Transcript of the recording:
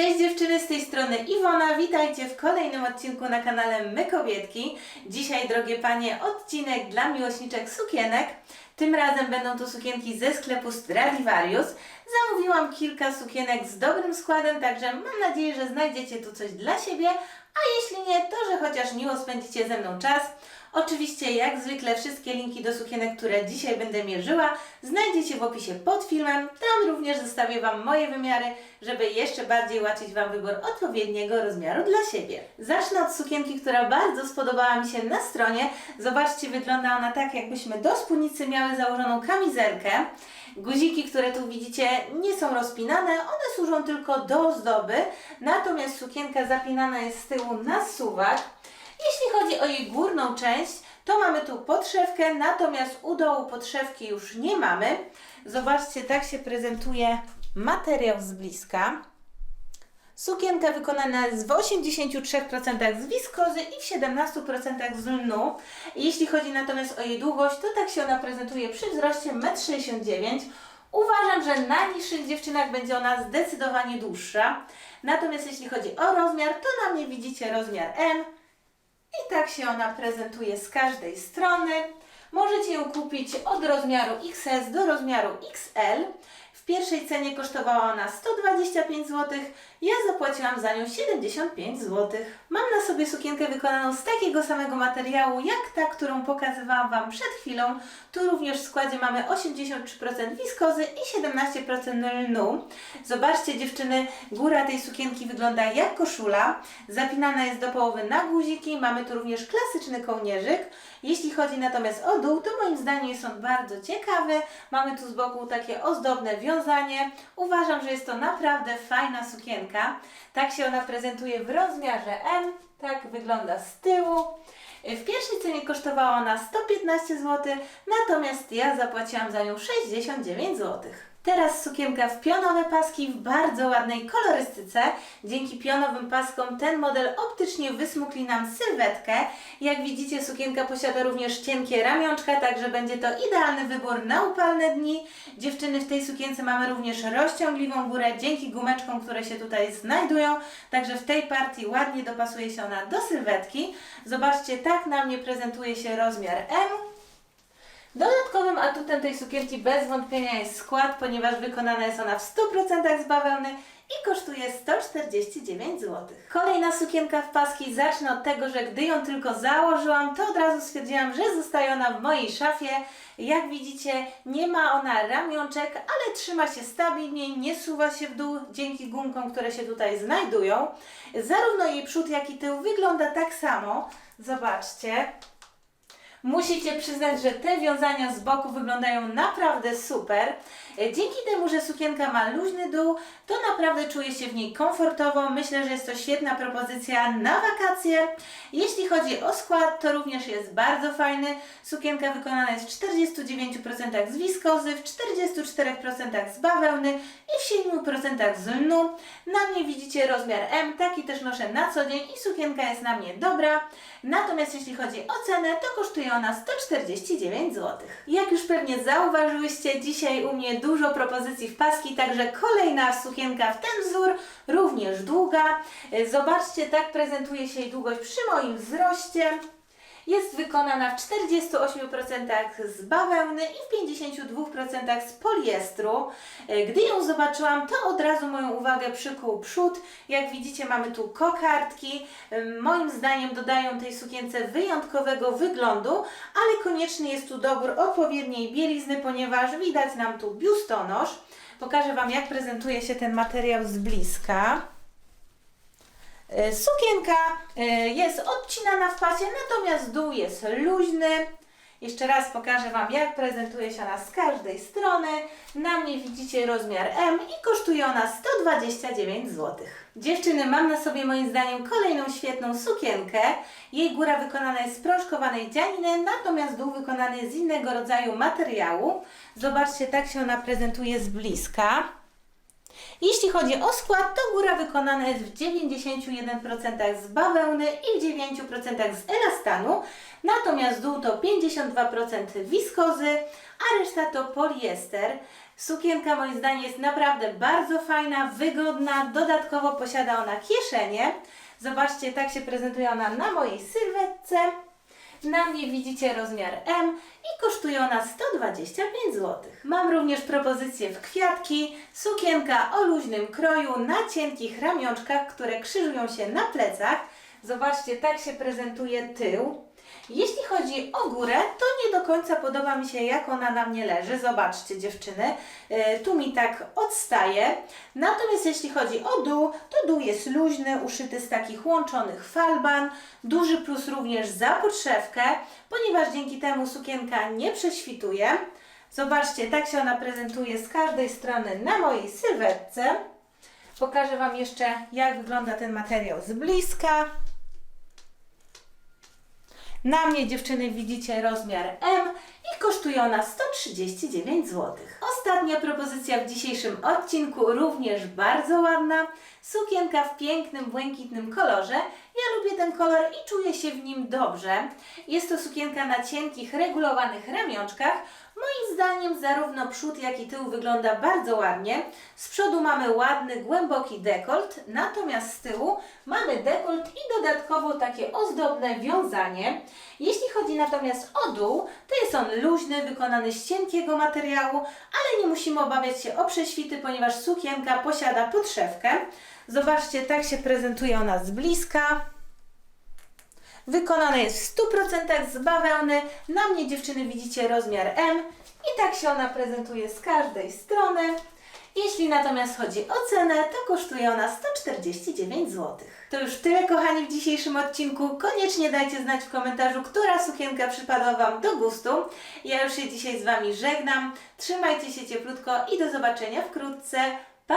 Cześć dziewczyny, z tej strony Iwona, witajcie w kolejnym odcinku na kanale My Kobietki. Dzisiaj, drogie panie, odcinek dla miłośniczek sukienek. Tym razem będą to sukienki ze sklepu Stradivarius. Zamówiłam kilka sukienek z dobrym składem, także mam nadzieję, że znajdziecie tu coś dla siebie, a jeśli nie, to że chociaż miło spędzicie ze mną czas. Oczywiście, jak zwykle, wszystkie linki do sukienek, które dzisiaj będę mierzyła, znajdziecie w opisie pod filmem. Tam również zostawię Wam moje wymiary, żeby jeszcze bardziej ułatwić Wam wybór odpowiedniego rozmiaru dla siebie. Zacznę od sukienki, która bardzo spodobała mi się na stronie. Zobaczcie, wygląda ona tak, jakbyśmy do spódnicy miały założoną kamizelkę. Guziki, które tu widzicie, nie są rozpinane, one służą tylko do ozdoby, natomiast sukienka zapinana jest z tyłu na suwak. Jeśli chodzi o jej górną część, to mamy tu podszewkę, natomiast u dołu podszewki już nie mamy. Zobaczcie, tak się prezentuje materiał z bliska. Sukienka wykonana jest w 83% z wiskozy i w 17% z lnu. Jeśli chodzi natomiast o jej długość, to tak się ona prezentuje przy wzroście 1,69 m. Uważam, że na niższych dziewczynach będzie ona zdecydowanie dłuższa. Natomiast jeśli chodzi o rozmiar, to na mnie widzicie rozmiar M. I tak się ona prezentuje z każdej strony. Możecie ją kupić od rozmiaru XS do rozmiaru XL. W pierwszej cenie kosztowała ona 125 zł, ja zapłaciłam za nią 75 zł. Mam na sobie sukienkę wykonaną z takiego samego materiału jak ta, którą pokazywałam Wam przed chwilą. Tu również w składzie mamy 83% wiskozy i 17% lnu. Zobaczcie dziewczyny, góra tej sukienki wygląda jak koszula. Zapinana jest do połowy na guziki, mamy tu również klasyczny kołnierzyk. Jeśli chodzi natomiast o dół, to moim zdaniem jest on bardzo ciekawy. Mamy tu z boku takie ozdobne Uważam, że jest to naprawdę fajna sukienka. Tak się ona prezentuje w rozmiarze M. Tak wygląda z tyłu. W pierwszej cenie kosztowała ona 115 zł, natomiast ja zapłaciłam za nią 69 zł. Teraz sukienka w pionowe paski w bardzo ładnej kolorystyce. Dzięki pionowym paskom ten model optycznie wysmukli nam sylwetkę. Jak widzicie sukienka posiada również cienkie ramionczka, także będzie to idealny wybór na upalne dni. Dziewczyny w tej sukience mamy również rozciągliwą górę dzięki gumeczkom, które się tutaj znajdują. Także w tej partii ładnie dopasuje się ona do sylwetki. Zobaczcie, tak na mnie prezentuje się rozmiar M. Dodatkowym atutem tej sukienki bez wątpienia jest skład, ponieważ wykonana jest ona w 100% z bawełny i kosztuje 149 zł. Kolejna sukienka w paski. Zacznę od tego, że gdy ją tylko założyłam, to od razu stwierdziłam, że zostaje ona w mojej szafie. Jak widzicie, nie ma ona ramionczek, ale trzyma się stabilnie, nie suwa się w dół dzięki gumkom, które się tutaj znajdują. Zarówno jej przód, jak i tył wygląda tak samo. Zobaczcie. Musicie przyznać, że te wiązania z boku wyglądają naprawdę super. E, Dzięki temu, że sukienka ma luźny dół, to naprawdę czuję się w niej komfortowo. Myślę, że jest to świetna propozycja na wakacje. Jeśli chodzi o skład, to również jest bardzo fajny. Sukienka wykonana jest w 49% z wiskozy, w 44% z bawełny 7% z lnu. Na mnie widzicie rozmiar M, taki też noszę na co dzień i sukienka jest na mnie dobra. Natomiast jeśli chodzi o cenę, to kosztuje ona 149 zł. Jak już pewnie zauważyłyście, dzisiaj u mnie dużo propozycji w paski, także kolejna sukienka w ten wzór, również długa. Zobaczcie, tak prezentuje się jej długość przy moim wzroście. Jest wykonana w 48% z bawełny i w 52% z poliestru. E, Gdy ją zobaczyłam, to od razu moją uwagę przykuł przód. Jak widzicie, mamy tu kokardki. E, Moim zdaniem dodają tej sukience wyjątkowego wyglądu, ale konieczny jest tu dobór odpowiedniej bielizny, ponieważ widać nam tu biustonosz. Pokażę Wam, jak prezentuje się ten materiał z bliska. E, Sukienka e, jest odcinana w pasie, natomiast dół jest luźny. Jeszcze raz pokażę Wam, jak prezentuje się ona z każdej strony. Na mnie widzicie rozmiar M i kosztuje ona 129 zł. Dziewczyny, mam na sobie moim zdaniem kolejną świetną sukienkę. Jej góra wykonana jest z prążkowanej dzianiny, natomiast dół wykonany jest z innego rodzaju materiału. Zobaczcie, tak się ona prezentuje z bliska. Jeśli chodzi o skład, to góra wykonana jest w 91% z bawełny i w 9% z elastanu, natomiast dół to 52% wiskozy, a reszta to poliester. Sukienka moim zdaniem jest naprawdę bardzo fajna, wygodna, dodatkowo posiada ona kieszenie. Zobaczcie, tak się prezentuje ona na mojej sylwetce. Na mnie widzicie rozmiar M i kosztuje ona 125 zł. Mam również propozycję w kwiatki, sukienka o luźnym kroju na cienkich ramionczkach, które krzyżują się na plecach. Zobaczcie, tak się prezentuje tył. Jeśli chodzi o górę, to nie do końca podoba mi się, jak ona na mnie leży. Zobaczcie, dziewczyny, e, tu mi tak odstaje. Natomiast jeśli chodzi o dół, to dół jest luźny, uszyty z takich łączonych falban. Duży plus również za podszewkę, ponieważ dzięki temu sukienka nie prześwituje. Zobaczcie, tak się ona prezentuje z każdej strony na mojej sylwetce. Pokażę Wam jeszcze, jak wygląda ten materiał z bliska. Na mnie dziewczyny widzicie rozmiar M i kosztuje ona 139 zł. Ostatnia propozycja w dzisiejszym odcinku, również bardzo ładna. Sukienka w pięknym, błękitnym kolorze. Ja lubię ten kolor i czuję się w nim dobrze. Jest to sukienka na cienkich, regulowanych ramionczkach. Moim zdaniem zarówno przód, jak i tył wygląda bardzo ładnie. Z przodu mamy ładny, głęboki dekolt, natomiast z tyłu mamy dekolt i dodatkowo takie ozdobne wiązanie. Jeśli chodzi natomiast o dół, to jest on luźny, wykonany z cienkiego materiału, ale nie musimy obawiać się o prześwity, ponieważ sukienka posiada podszewkę. Zobaczcie, tak się prezentuje ona z bliska. Wykonana jest w 100% z bawełny. Na mnie dziewczyny widzicie rozmiar M i tak się ona prezentuje z każdej strony. Jeśli natomiast chodzi o cenę, to kosztuje ona 149 zł. To już tyle kochani w dzisiejszym odcinku. Koniecznie dajcie znać w komentarzu, która sukienka przypadła Wam do gustu. Ja już się dzisiaj z Wami żegnam. Trzymajcie się cieplutko i do zobaczenia wkrótce. Pa!